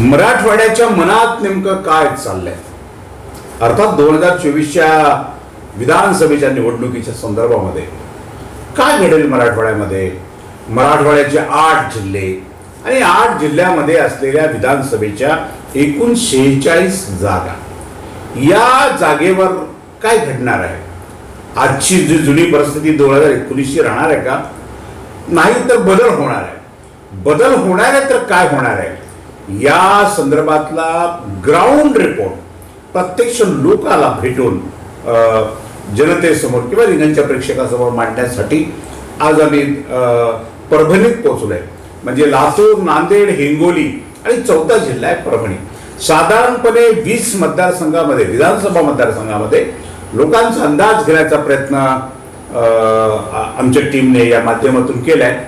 मराठवाड्याच्या मनात नेमकं काय चाललंय? अर्थात दोन हजार चोवीसच्या विधानसभेच्या निवडणुकीच्या संदर्भामध्ये काय घडेल मराठवाड्यामध्ये? मराठवाड्याचे आठ जिल्हे आणि आठ जिल्ह्यामध्ये असलेल्या विधानसभेच्या एकूण शेहेचाळीस जागा. या जागेवर काय घडणार आहे? आजची जी जुनी परिस्थिती दोन हजार एकोणीसची राहणार आहे का? नाही तर बदल होणार आहे. बदल होणार आहे तर काय होणार आहे? या संदर्भातला ग्राउंड रिपोर्ट प्रत्यक्ष लोकाला भेटून जनतेसमोर किंवा रिंगणच्या प्रेक्षकासमोर मांडण्यासाठी आज आम्ही परभणीत पोहोचलोय. म्हणजे लातूर नांदेड हिंगोली आणि चौथा जिल्हा आहे परभणी. साधारणपणे वीस मतदारसंघामध्ये विधानसभा मतदारसंघामध्ये लोकांचा अंदाज घेण्याचा प्रयत्न आमच्या टीमने या माध्यमातून केलाय.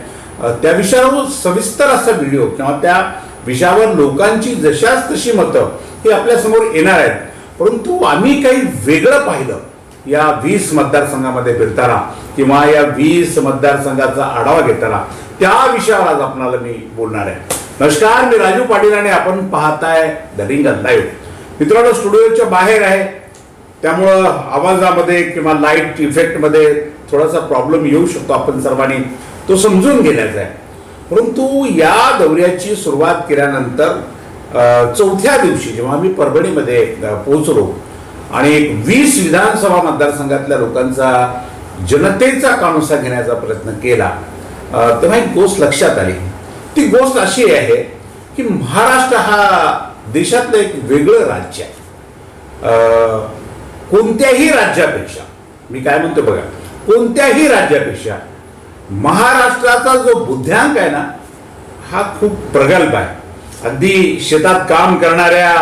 त्या विषयावर सविस्तर असा व्हिडिओ किंवा त्या विषयावर लोकांची जशाच तशी मतं ही आपल्यासमोर येणार आहेत. परंतु आम्ही काही वेगळं पाहिलं. या वीस मतदारसंघामध्ये फिरताना किंवा या वीस मतदारसंघाचा आढावा घेताना त्या विषयावर आज आपणाला मी बोलणार आहे. नमस्कार मी राजू पाटील आणि आपण पाहताय द रिंग लाईव्ह मित्रांनो स्टुडिओच्या बाहेर आहे. त्यामुळं आवाजामध्ये किंवा लाइट इफेक्टमध्ये थोडासा प्रॉब्लेम येऊ शकतो आपण सर्वांनी. तो समजून घेण्याचा आहे. परंतु या दौऱ्याची सुरुवात केल्यानंतर चौथ्या दिवशी जेव्हा आम्ही परभणीमध्ये पोहोचलो आणि एक वीस विधानसभा मतदारसंघातल्या लोकांचा जनतेचा कानुसा घेण्याचा प्रयत्न केला तेव्हा एक गोष्ट लक्षात आली. ती गोष्ट अशी आहे की महाराष्ट्र हा देशातलं एक वेगळं राज्य आहे. कोणत्याही राज्यापेक्षा मी काय म्हणतो बघा कोणत्याही राज्यापेक्षा महाराष्ट्राचा जो बुद्ध्यांक आहे ना हा खूप प्रगल्भ आहे. अगदी शेतात काम करणाऱ्या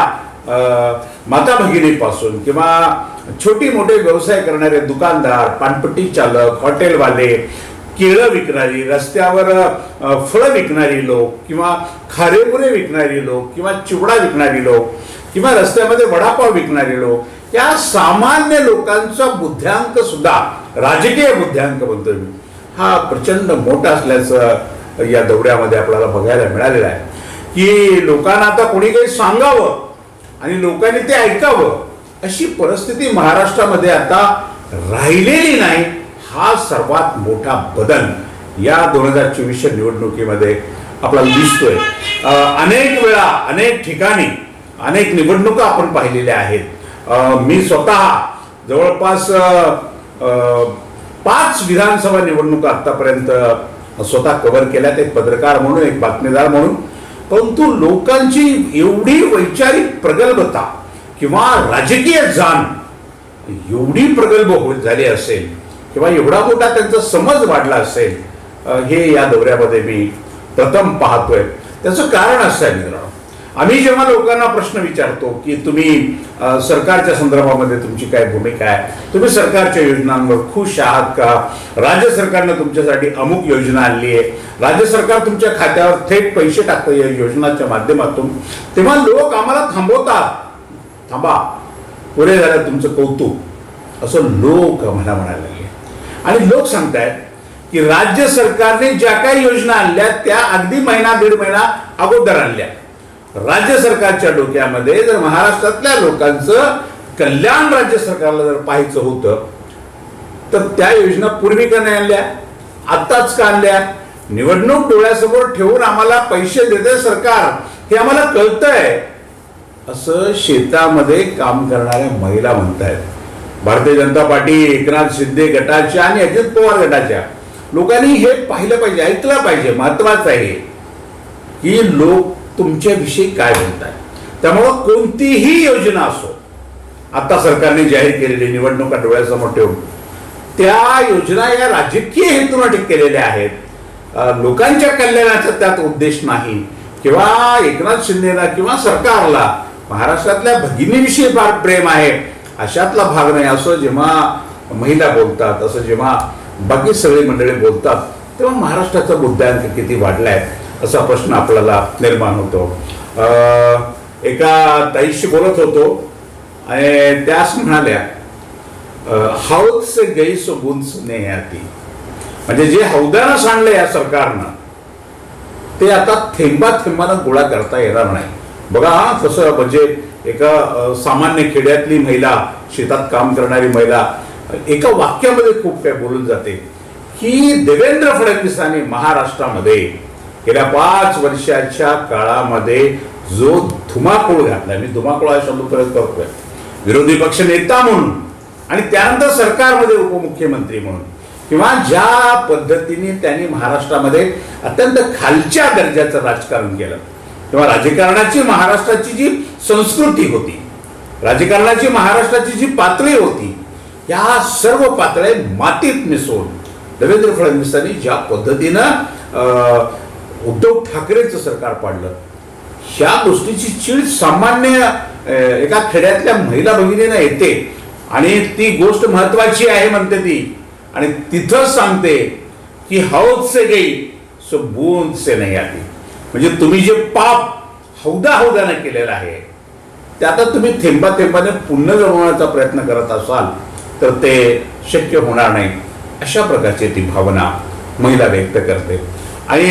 माता भगिनीपासून किंवा छोटी मोठे व्यवसाय करणारे दुकानदार पानपट्टी चालक हॉटेलवाले केळं विकणारी रस्त्यावर फळं विकणारी लोक किंवा खारेपुरे विकणारी लोक किंवा चिवडा विकणारी लोक किंवा रस्त्यामध्ये वडापाव विकणारी लोक या सामान्य लोकांचा बुद्ध्यांक सुद्धा राजकीय बुद्ध्यांक म्हणतोय मी. हा प्रचंड मोठा असल्याचं या दौऱ्यामध्ये आपल्याला बघायला मिळालेलं आहे. की लोकांना आता कोणी काही सांगावं आणि लोकांनी ते ऐकावं अशी परिस्थिती महाराष्ट्रामध्ये आता राहिलेली नाही हा सर्वात मोठा बदल या दोन हजार चोवीसच्या निवडणुकीमध्ये आपल्याला दिसतोय. अनेक वेळा अनेक ठिकाणी अनेक निवडणुका आपण पाहिलेल्या आहेत. मी स्वतः जवळपास पाच विधानसभा निवडणुका आतापर्यंत स्वतः कव्हर केल्यात. एक पत्रकार म्हणून एक बातमीदार म्हणून. परंतु लोकांची एवढी वैचारिक प्रगल्भता किंवा राजकीय जाण एवढी प्रगल्भ होत झाली असेल किंवा एवढा मोठा त्यांचा समज वाढला असेल हे या दौऱ्यामध्ये मी प्रथम पाहतोय. त्याचं कारण असं आहे मित्रांनो. आम्ही जेव्हा लोकांना प्रश्न विचारतो की तुम्ही सरकारच्या संदर्भामध्ये तुमची काय भूमिका आहे? तुम्ही सरकारच्या योजनांवर खुश आहात का? राज्य सरकारनं तुमच्यासाठी अमुक योजना आणली आहे. राज्य सरकार तुमच्या खात्यावर थेट पैसे टाकतं या योजनाच्या माध्यमातून. तेव्हा लोक आम्हाला थांबवतात. थांबा. पुरे झालं तुमचं कौतुक. असं लोक म्हणा म्हणायला लागले. आणि लोक सांगतायत की राज्य सरकारने ज्या काही योजना आणल्या त्या अगदी महिना दीड महिना अगोदर आणल्या. राज्य सरकारच्या डोक्यामध्ये जर महाराष्ट्रातल्या लोकांचं कल्याण राज्य सरकारला जर पाहायचं होतं तर त्या योजना पूर्वी का नाही आणल्या? आत्ताच का आणल्या? निवडणूक डोळ्यासमोर ठेवून आम्हाला पैसे देते सरकार. हे आम्हाला कळतंय. असं शेतामध्ये काम करणाऱ्या महिला म्हणतायत. भारतीय जनता पार्टी एकनाथ शिंदे गटाच्या आणि अजित पवार गटाच्या. लोकांनी हे पाहिलं पाहिजे ऐकलं पाहिजे महत्वाचं आहे की लोक तुमच्याविषयी काय म्हणताय? त्यामुळं कोणतीही योजना असो आता सरकारने जाहीर केलेली निवडणुका डोळ्यासमोर ठेवून त्या योजना या राजकीय हेतून केलेल्या आहेत. लोकांच्या कल्याणाचा त्यात उद्देश नाही. किंवा एकनाथ शिंदेला किंवा सरकारला महाराष्ट्रातल्या भगिनीविषयी फार प्रेम आहे. अशातला भाग नाही. असं जेव्हा महिला बोलतात असं जेव्हा बाकी सगळी मंडळी बोलतात तेव्हा महाराष्ट्राचा बुद्ध्यांक किती वाढलाय? असा प्रश्न आपल्याला निर्माण होतो. एका ताईशी बोलत होतो आणि त्यास म्हणाल्या हौद से गैस सो ने आती. म्हणजे जे हौदानं सांडलं या सरकारनं ते आता थेंबा थेंबानं गोळा करता येणार नाही. बघा कसं म्हणजे एका सामान्य खेड्यातली महिला शेतात काम करणारी महिला एका वाक्यामध्ये खूप काय बोलून जाते. की देवेंद्र फडणवीसांनी महाराष्ट्रामध्ये गेल्या पाच वर्षाच्या काळामध्ये जो धुमाकूळ घातला. मी धुमाकूळ हा शब्द प्रयोग करतोय. विरोधी पक्ष नेता म्हणून आणि त्यानंतर सरकारमध्ये उपमुख्यमंत्री म्हणून किंवा ज्या पद्धतीने त्यांनी महाराष्ट्रामध्ये अत्यंत खालच्या दर्जाचं राजकारण केलं. किंवा राजकारणाची महाराष्ट्राची जी संस्कृती होती राजकारणाची महाराष्ट्राची जी पातळी होती या सर्व पातळ्या मातीत मिसळून देवेंद्र फडणवीसांनी ज्या पद्धतीनं अं, उद्धव ठाकरेचं सरकार पाडलं. ह्या गोष्टीची चीड सामान्य एका खेड्यातल्या महिला भगिनीनं येते. आणि ती गोष्ट महत्वाची आहे म्हणते ती. आणि तिथं सांगते की हौद से गई सो बूंद से नाही आली म्हणजे तुम्ही जे पाप हौदा हौदानं केलेलं आहे ते आता तुम्ही थेंबा थेंबाने पुन्हा जमवण्याचा प्रयत्न करत असाल तर ते शक्य होणार नाही. अशा प्रकारची ती भावना महिला व्यक्त करते. आणि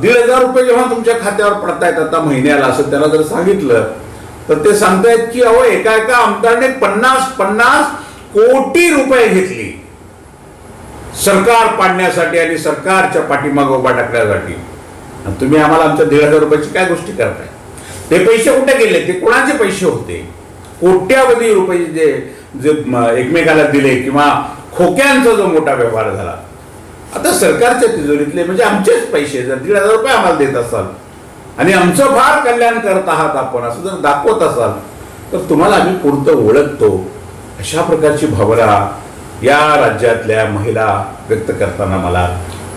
दीड हजार रुपये जेव्हा तुमच्या खात्यावर पडतायत आता महिन्याला असं त्याला जर सांगितलं तर ते सांगतायत की अहो एका एका आमदारने पन्नास पन्नास कोटी रुपये घेतली. सरकार पाडण्यासाठी आणि सरकारच्या पाठीमागं उभा टाकण्यासाठी आणि तुम्ही आम्हाला आमच्या दीड हजार रुपयाची काय गोष्टी करताय? ते पैसे कुठे गेले? ते कोणाचे पैसे होते? कोट्यावधी रुपये जे जे एकमेकाला दिले किंवा खोक्यांचा जो मोठा व्यवहार झाला आता सरकारच्या तिजोरीतले म्हणजे आमचेच पैसे जर दीड हजार रुपये आम्हाला देत असाल आणि आमचं फार कल्याण करत आहात आपण असं जर दाखवत असाल तर तुम्हाला आम्ही पुरतं ओळखतो. अशा प्रकारची भावना या राज्यातल्या महिला व्यक्त करताना मला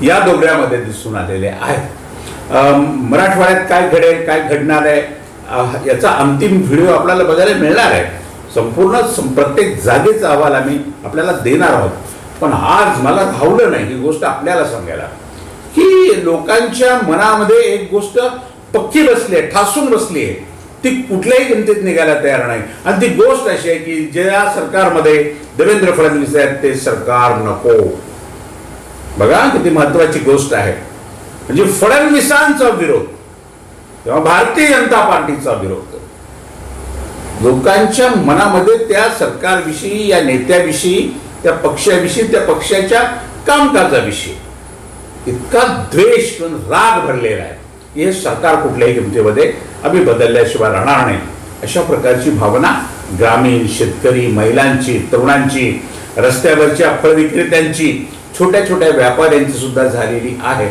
या दौऱ्यामध्ये दिसून आलेले आहेत. मराठवाड्यात काय घडेल काय घडणार आहे? याचा अंतिम व्हिडिओ आपल्याला बघायला मिळणार आहे. संपूर्ण प्रत्येक जागेचा अहवाल आम्ही आपल्याला देणार आहोत. पण आज मला धावलं नाही ही गोष्ट आपल्याला सांगायला. की लोकांच्या मनामध्ये एक गोष्ट पक्की बसली आहे ठासून बसली आहे. ती कुठल्याही किमतीत निघायला तयार नाही. आणि ती गोष्ट अशी आहे की ज्या सरकारमध्ये देवेंद्र फडणवीस आहेत ते सरकार नको. बघा किती महत्वाची गोष्ट आहे. म्हणजे फडणवीसांचा विरोध किंवा भारतीय जनता पार्टीचा विरोध. लोकांच्या मनामध्ये त्या सरकारविषयी या नेत्याविषयी त्या पक्षाविषयी त्या पक्षाच्या कामकाजाविषयी. इतका द्वेष किंवा राग भरलेला आहे. हे सरकार कुठल्याही किमतीमध्ये आम्ही बदलल्याशिवाय राहणार नाही. अशा प्रकारची भावना ग्रामीण शेतकरी महिलांची तरुणांची रस्त्यावरच्या फळ विक्रेत्यांची छोट्या छोट्या व्यापाऱ्यांची सुद्धा झालेली आहे.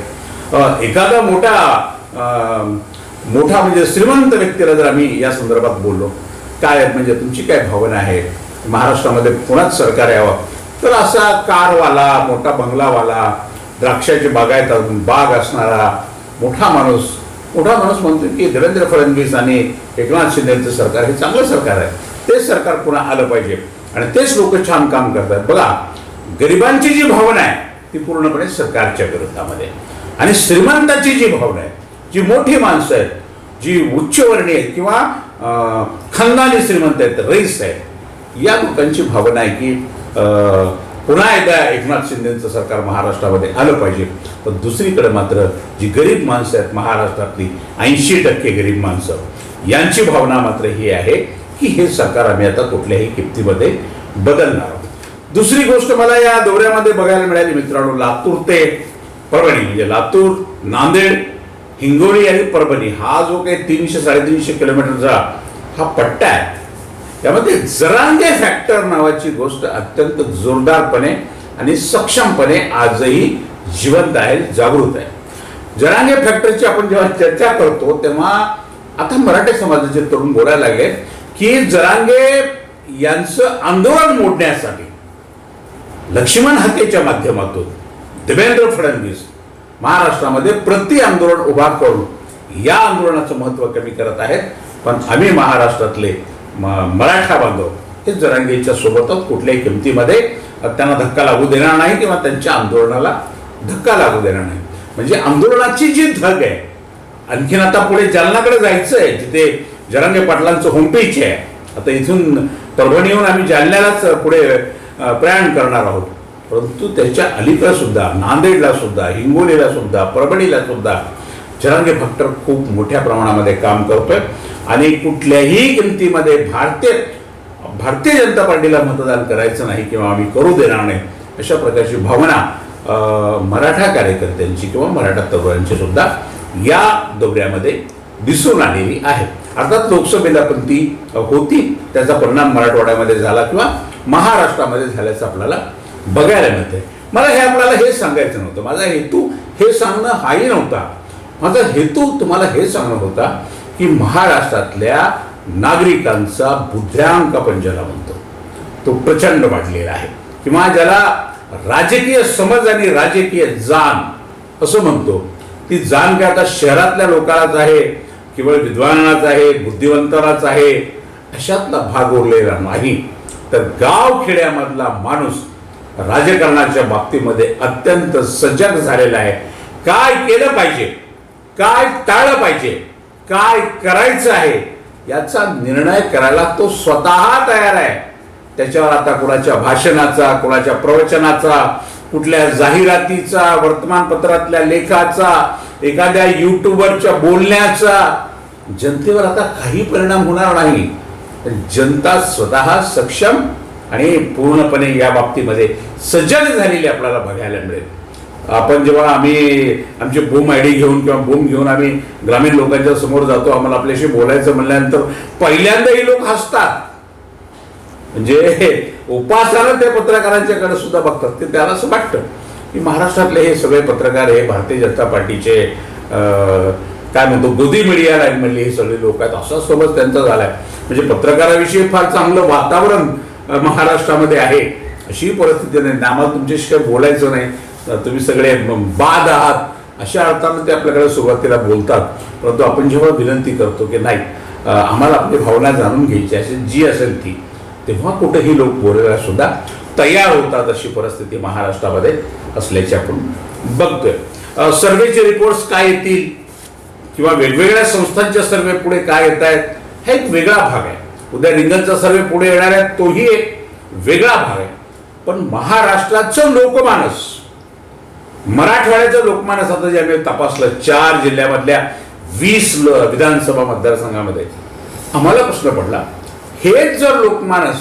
एखादा मोठा मोठा म्हणजे श्रीमंत व्यक्तीला जर आम्ही या संदर्भात बोललो काय म्हणजे तुमची काय भावना आहे? महाराष्ट्रामध्ये कोणाच सरकार यावं? तर असा कारवाला मोठा बंगलावाला द्राक्षाची बागायत बाग असणारा मोठा माणूस मोठा माणूस म्हणतो की देवेंद्र फडणवीस आणि एकनाथ शिंदेचं सरकार हे चांगलं सरकार आहे. तेच सरकार पुन्हा आलं पाहिजे. आणि तेच लोक छान काम करतात. बघा गरिबांची जी भावना आहे ती पूर्णपणे सरकारच्या विरोधामध्ये. आणि श्रीमंताची जी भावना आहे जी मोठी माणसं आहेत जी उच्चवर्णीय आहेत किंवा अं, खानदानी श्रीमंत आहेत रईस आहेत या लोकांची भावना आहे की पुन्हा एकदा एकनाथ शिंदेचं सरकार महाराष्ट्रामध्ये आलं पाहिजे. पण दुसरीकडे मात्र जी गरीब माणसं आहेत महाराष्ट्रातली ऐंशी टक्के गरीब माणसं यांची भावना मात्र ही आहे की हे सरकार आम्ही आता कुठल्याही किमतीमध्ये बदलणार आहोत. दुसरी गोष्ट मला या दौऱ्यामध्ये बघायला मिळाली मित्रांनो लातूर ते परभणी. म्हणजे लातूर नांदेड हिंगोली आणि परभणी. हा जो काही तीनशे साडेतीनशे किलोमीटरचा हा पट्टा आहे त्यामध्ये जरांगे फॅक्टर नावाची गोष्ट अत्यंत जोरदारपणे आणि सक्षमपणे आजही जिवंत आहे जागृत आहे. जरांगे फॅक्टरची आपण जेव्हा चर्चा करतो तेव्हा आता मराठी समाजाचे तरुण बोलायला लागले की जरांगे यांचं आंदोलन मोडण्यासाठी लक्ष्मण हत्येच्या माध्यमातून देवेंद्र फडणवीस महाराष्ट्रामध्ये प्रति आंदोलन उभा करून या आंदोलनाचं महत्त्व कमी करत आहेत. पण आम्ही महाराष्ट्रातले मराठा बांधव. हे जरांगेच्या सोबतच कुठल्याही किमतीमध्ये त्यांना धक्का लागू देणार नाही किंवा त्यांच्या आंदोलनाला धक्का लागू देणार नाही. म्हणजे आंदोलनाची जी धग आहे आणखीन आता पुढे जालनाकडे जायचं आहे जिथे जरांगे पाटलांचं होमपेज आहे. आता इथून परभणीहून आम्ही जालन्यालाच पुढे प्रयाण करणार आहोत. परंतु त्याच्या अलीकडे सुद्धा नांदेडला सुद्धा हिंगोलीला सुद्धा परभणीला सुद्धा जरांगे फॅक्टर खूप मोठ्या प्रमाणामध्ये काम करतोय. आणि कुठल्याही किमतीमध्ये भारतीय भारतीय जनता पार्टीला मतदान करायचं नाही किंवा आम्ही करू देणार नाही अशा प्रकारची भावना मराठा कार्यकर्त्यांची किंवा मराठा तरुणांची सुद्धा या दौऱ्यामध्ये दिसून आलेली आहे. अर्थात लोकसभेला पण ती होती. त्याचा परिणाम मराठवाड्यामध्ये झाला किंवा महाराष्ट्रामध्ये झाल्याचं आपल्याला बघायला मिळतंय. मला हे आपल्याला हे सांगायचं नव्हतं. माझा हेतू हे सांगणं हाही नव्हता. माझा हेतू तुम्हाला हे सांगणं होता की महाराष्ट्रातल्या नागरिकांचा बुद्ध्यांक आपण ज्याला म्हणतो तो प्रचंड वाढलेला आहे. किंवा ज्याला राजकीय समज आणि राजकीय जाण असं म्हणतो ती जाण काय आता शहरातल्या लोकांनाच आहे केवळ विद्वानाच आहे बुद्धिवंतानाच आहे अशातला भाग उरलेला नाही. तर गाव खेड्यामधला माणूस राजकारणाच्या बाबतीमध्ये अत्यंत सजग झालेला आहे. काय केलं पाहिजे? काय टाळलं पाहिजे? काय करायचं आहे याचा निर्णय करायला तो स्वतः तयार आहे. त्याच्यावर आता कुणाच्या भाषणाचा कुणाच्या प्रवचनाचा कुठल्या जाहिरातीचा वर्तमानपत्रातल्या लेखाचा एखाद्या युट्यूबरच्या बोलण्याचा जनतेवर आता काही परिणाम होणार नाही. जनता स्वतः सक्षम आणि पूर्णपणे या बाबतीमध्ये सजग झालेली आपल्याला बघायला मिळेल. आपण जेव्हा आम्ही आमची बूम आय डी घेऊन किंवा बूम घेऊन आम्ही ग्रामीण लोकांच्या समोर जातो आम्हाला आपल्याशी बोलायचं म्हणल्यानंतर पहिल्यांदा ही लोक हसतात. म्हणजे उपासानं त्या पत्रकारांच्याकडे सुद्धा बघतात. ते त्याला असं वाटतं की महाराष्ट्रातले हे सगळे पत्रकार हे भारतीय जनता पार्टीचे अं, काय म्हणतो गोदी मीडिया लाईन मधले हे सगळे लोक आहेत. असा समज त्यांचा झालाय. म्हणजे पत्रकाराविषयी फार चांगलं वातावरण महाराष्ट्रामध्ये आहे. अशी परिस्थिती नाही. आम्हाला तुमच्याशी काही बोलायचं नाही. तुम्ही सगळे बाद आहात. अशा अर्थानं ते आपल्याकडे सुरुवातीला बोलतात. परंतु आपण जेव्हा विनंती करतो की नाही आम्हाला आपली भावना जाणून घ्यायची असेल जी असेल ती तेव्हा कुठेही लोक बोलायला सुद्धा तयार होतात अशी परिस्थिती महाराष्ट्रामध्ये असल्याची आपण बघतोय. सर्वेचे रिपोर्ट्स काय येतील? किंवा वेगवेगळ्या संस्थांच्या सर्वे पुढे काय येत आहेत? हा एक वेगळा भाग आहे. उद्या रिंगणचा सर्वे पुढे येणार आहे तोही एक वेगळा भाग आहे. पण महाराष्ट्राचं लोकमानस मराठवाड्याचं लोकमानस आता जे आम्ही तपासलं चार जिल्ह्यामधल्या वीस ल- विधानसभा मतदारसंघामध्ये. आम्हाला प्रश्न पडला हेच जर लोकमानस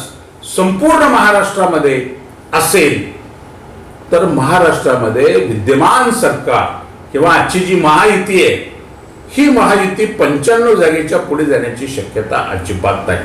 संपूर्ण महाराष्ट्रामध्ये असेल तर महाराष्ट्रामध्ये विद्यमान सरकार किंवा आजची जी महायुती आहे ही महायुती पंच्याण्णव जागेच्या पुढे जाण्याची शक्यता अजिबात नाही.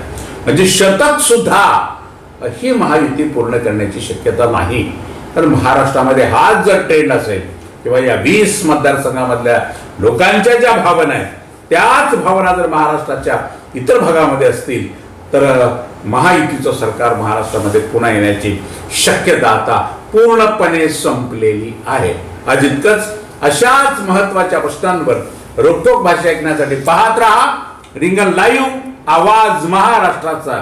म्हणजे शतक सुद्धा ही महायुती पूर्ण करण्याची शक्यता नाही. तर महाराष्ट्रामध्ये हाच जर ट्रेंड असेल किंवा या वीस मतदारसंघामधल्या लोकांच्या ज्या भावना आहेत त्याच भावना जर महाराष्ट्राच्या इतर भागामध्ये असतील तर महायुतीचं सरकार महाराष्ट्रामध्ये पुन्हा येण्याची शक्यता आता पूर्णपणे संपलेली आहे. अजितकच अशाच महत्त्वाच्या प्रश्नांवर रोखोक भाषा ऐकण्यासाठी पाहत राहा रिंगण लाईव्ह आवाज महाराष्ट्राचा.